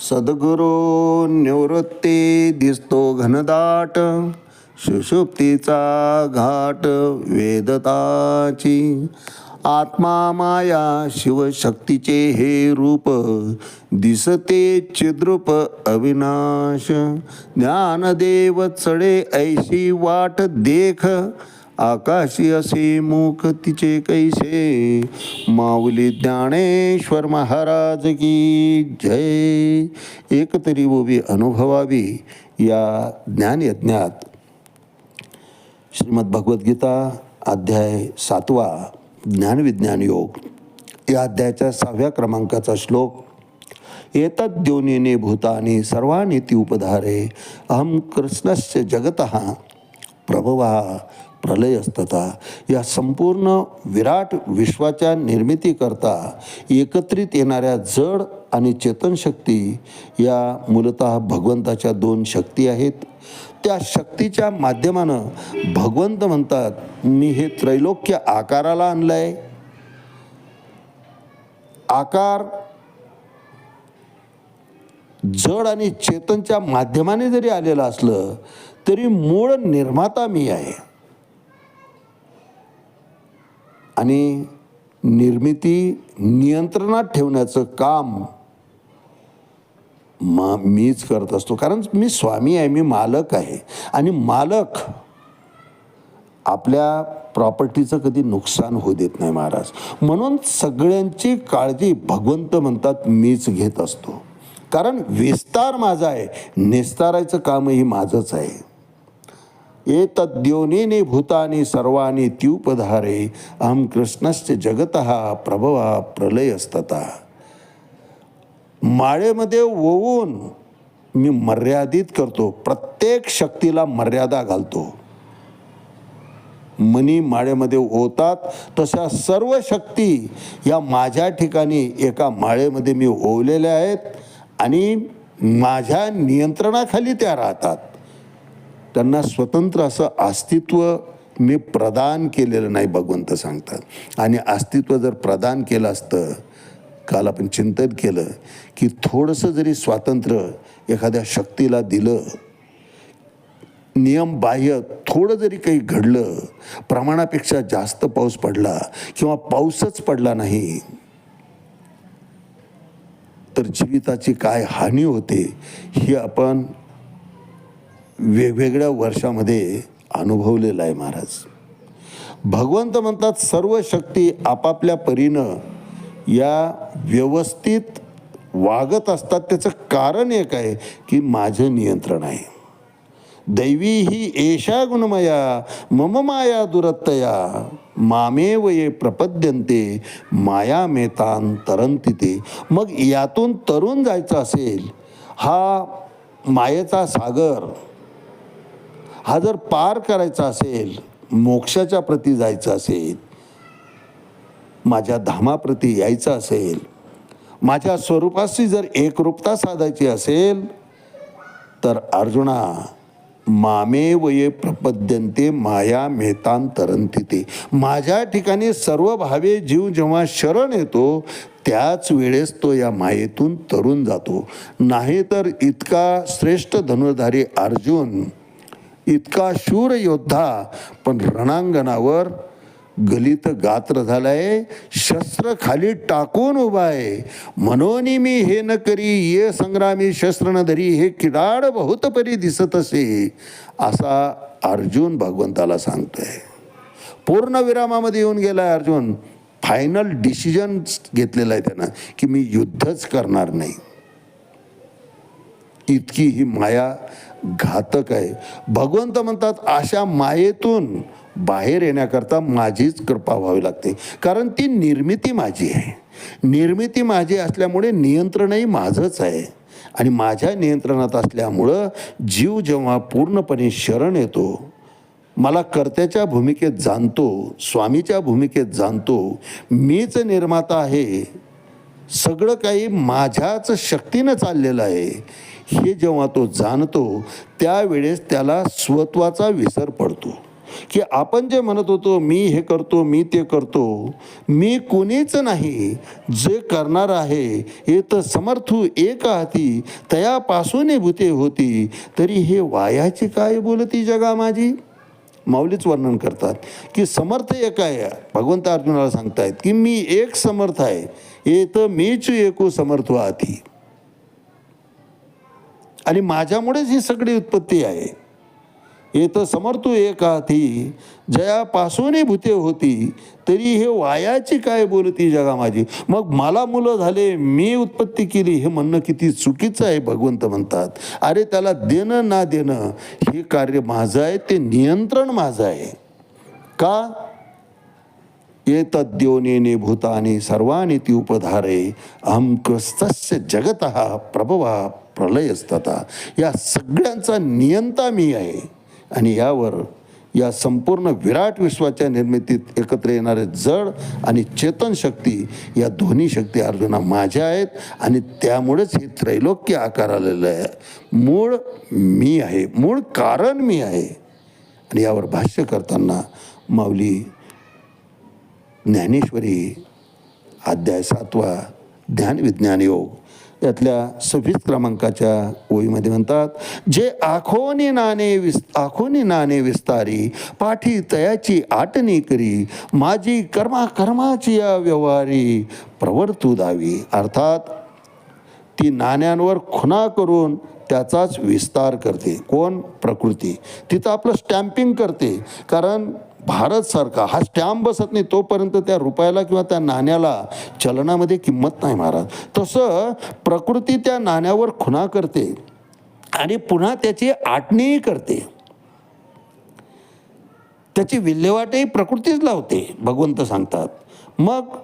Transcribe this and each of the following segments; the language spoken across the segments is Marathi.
सद्गुरू निवृत्ती दिसतो घनदाट सुषुप्तीचा घाट वेदताची. आत्मा माया शिवशक्तीचे हे रूप दिसते चिद्रूप अविनाश. ज्ञानदेव चढे ऐशी वाट देख आकाशी असे मुख तिचे कैसे? माऊली ज्ञानेश्वर महाराज की जय. एकतरी उभी अनुभवावी या ज्ञानयज्ञात. श्रीमद भगवद्गीता अध्याय सातवा ज्ञानविज्ञान योग. या अध्यायाच्या सहाव्या क्रमांकाचा श्लोक एतद् द्योनिने भूतानि सर्वाणि ती उपधारे अहम कृष्णस्य जगत प्रभवा प्रलयस्तता या संपूर्ण विराट विश्वाच्या निर्मितीकरता एकत्रित येणाऱ्या जड आणि चेतनशक्ती या मूलतः भगवंताच्या दोन शक्ती आहेत. त्या शक्तीच्या माध्यमानं भगवंत म्हणतात मी हे त्रैलोक्य आकाराला आणलंय. आकार जड आणि चेतनच्या माध्यमाने जरी आलेलं असलं तरी मूळ निर्माता मी आहे. आणि निर्मिती नियंत्रणात ठेवण्याचं काम मा मीच करत असतो. कारण मी स्वामी आहे मी मालक आहे. आणि मालक आपल्या प्रॉपर्टीचं कधी नुकसान होऊ देत नाही महाराज. म्हणून सगळ्यांची काळजी भगवंत म्हणतात मीच घेत असतो. कारण विस्तार माझा आहे. निस्तारायचं कामही माझंच आहे. एतद्योनिने भूतानि सर्वानी त्युपधारे। अहम कृष्णस्य जगत प्रभवा प्रलयस्तता माळेमध्ये ओवून मी मर्यादित करतो प्रत्येक शक्तीला मर्यादा घालतो। मनी माळेमध्ये ओतात तशा सर्व शक्ती या माझ्या ठिकाणी एका माळेमध्ये मी ओवलेल्या आहेत आणि माझ्या नियंत्रणाखाली त्या राहतात। त्यांना स्वतंत्र असं अस्तित्व मी प्रदान केलेलं नाही भगवंत सांगतात. आणि अस्तित्व जर प्रदान केलं असतं काल आपण चिंतन केलं की थोडंसं जरी स्वातंत्र्य एखाद्या शक्तीला दिलं नियम बाह्य थोडं जरी काही घडलं प्रमाणापेक्षा जास्त पाऊस पडला किंवा पाऊसच पडला नाही तर जीविताची काय हानी होते ही आपण वेगवेगळ्या वर्षामध्ये अनुभवलेलं आहे महाराज. भगवंत म्हणतात सर्व शक्ती आपापल्या परीनं या व्यवस्थित वागत असतात. त्याचं कारण एक आहे की माझं नियंत्रण आहे. दैवी ही एषा गुणमया मम माया दुरत्तया मामेव ये प्रपद्यंते माया मेतान तरंती ते मग यातून तरुण जायचं असेल हा मायेचा सागर हा जर पार करायचा असेल मोक्षाच्या प्रती जायचं असेल माझ्या धामाप्रती यायचं असेल माझ्या स्वरूपाशी जर एकरूपता साधायची असेल तर अर्जुना मामे वये प्रपद्यंते माया मेतांतरंतिते माझ्या ठिकाणी सर्व भावे जीव जेव्हा शरण येतो त्याच वेळेस तो या मायेतून तरुण जातो. नाही तर इतका श्रेष्ठ धनुर्धारी अर्जुन इतका शूर योद्धा पण रणांगणावर गलित गात्र झालाय शस्त्र खाली टाकून उभा आहे. म्हणून मी हे न करी ये संग्रामी शस्त्र न धरी हे किडाड बहुत परी दिसत असे असा अर्जुन भगवंताला सांगतोय. पूर्ण विरामामध्ये येऊन गेलाय अर्जुन. फायनल डिसिजन घेतलेला आहे त्यानं की मी युद्धच करणार नाही. इतकी ही माया घातक आहे. भगवंत म्हणतात अशा मायेतून बाहेर येण्याकरता माझीच कृपा व्हावी लागते. कारण ती निर्मिती माझी आहे. निर्मिती माझी असल्यामुळे नियंत्रणही माझंच आहे. आणि माझ्या नियंत्रणात असल्यामुळं जीव जेव्हा पूर्णपणे शरण येतो मला कर्त्याच्या भूमिकेत जाणतो स्वामीच्या भूमिकेत जाणतो मीच निर्माता आहे सगळं काही माझ्याच शक्तीनं चाललेलं आहे. हे जेव्हा तो जाणतो त्यावेळेस त्याला स्वत्वाचा विसर पडतो. की आपण जे म्हणत होतो मी हे करतो मी ते करतो मी कोणीच नाही. जे करणार आहे हे तर समर्थू एक हाती तयापासून भूते होती. तरी हे वायाची काय बोलती जगा माझी? माऊलीच वर्णन करतात की समर्थ एक आहे. भगवंत अर्जुनाला सांगतायत की मी एक समर्थ आहे. येत तर मीच एकू समर्थ आधी आणि माझ्यामुळेच ही सगळी उत्पत्ती आहे. येत तर एक हाती जयापासूनही भूते होती तरी हे वायाची काय बोलती जगा माझी मग मला मुलं झाले मी उत्पत्ती केली हे म्हणणं किती चुकीचं आहे भगवंत म्हणतात. अरे त्याला देणं ना देणं हे कार्य माझं आहे ते नियंत्रण माझं आहे. का? एतद्योनेने भूताने सर्वाने ती उपधारे अहम कृस्तस्य जगत प्रभवा प्रलयस्तता। या सगळ्यांचा नियंता मी आहे. आणि यावर या संपूर्ण विराट विश्वाच्या निर्मितीत एकत्र येणारे जड आणि चेतन शक्ती या दोन्ही शक्ती अर्जुना माझ्या आहेत आणि त्यामुळेच हे त्रैलोक्य आकार आलेलं आहे. मूळ मी आहे. मूळ कारण मी आहे. आणि यावर भाष्य करताना माऊली ज्ञानेश्वरी अध्याय सातवा ध्यानविज्ञान योग. यातल्या सव्वीस क्रमांकाच्या ओळीमध्ये म्हणतात जे आखोनी नाणे विस् आखोनी नाणे विस्तारी पाठी तयाची आटणी करी माझी कर्मा कर्माची या व्यवहारी प्रवर्तू दावी. अर्थात ती नाण्यांवर खुणा करून त्याचाच विस्तार करते. कोण? प्रकृती. तिथं आपलं स्टॅम्पिंग करते. कारण भारत सरकार हा स्टॅम्प बसत नाही तोपर्यंत त्या रुपयाला किंवा त्या नाण्याला चलनामध्ये किंमत नाही महाराज तसं प्रकृती त्या नाण्यावर खुणा करते आणि पुन्हा त्याची आटणीही करते. त्याची विल्हेवाटही प्रकृतीच लावते भगवंत सांगतात. मग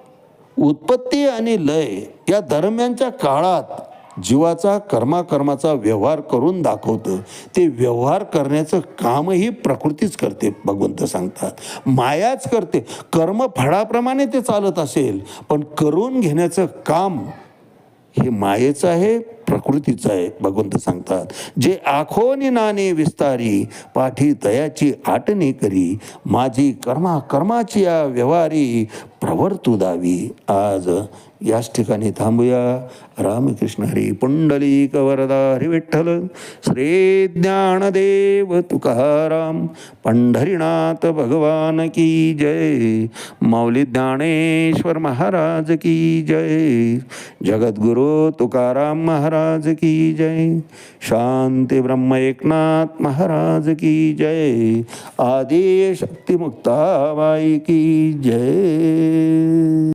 उत्पत्ती आणि लय या दरम्यानच्या काळात जीवाचा कर्माकर्माचा व्यवहार करून दाखवतं. ते व्यवहार करण्याचं कामही प्रकृतीच करते भगवंत सांगतात. मायाच करते. कर्म फळाप्रमाणे ते चालत असेल पण करून घेण्याचं काम हे मायेचं आहे प्रकृतीचं आहे भगवंत सांगतात. जे आखोनी नाणे विस्तारी पाठी तयाची आटणी करी माझी कर्मा कर्माची या व्यवहारी प्रवर्तू दावी. आज याच ठिकाणी थांबूया. रामकृष्ण हरी पुंडलिक वरदा हरी विठ्ठल श्री ज्ञानदेव तुकाराम पंढरीनाथ भगवान की जय माऊली ज्ञानेश्वर महाराज की जय जगद्गुरु तुकाराम महाराज की जय शांती ब्रह्म एकनाथ महाराज की जय आदि शक्ती की जय.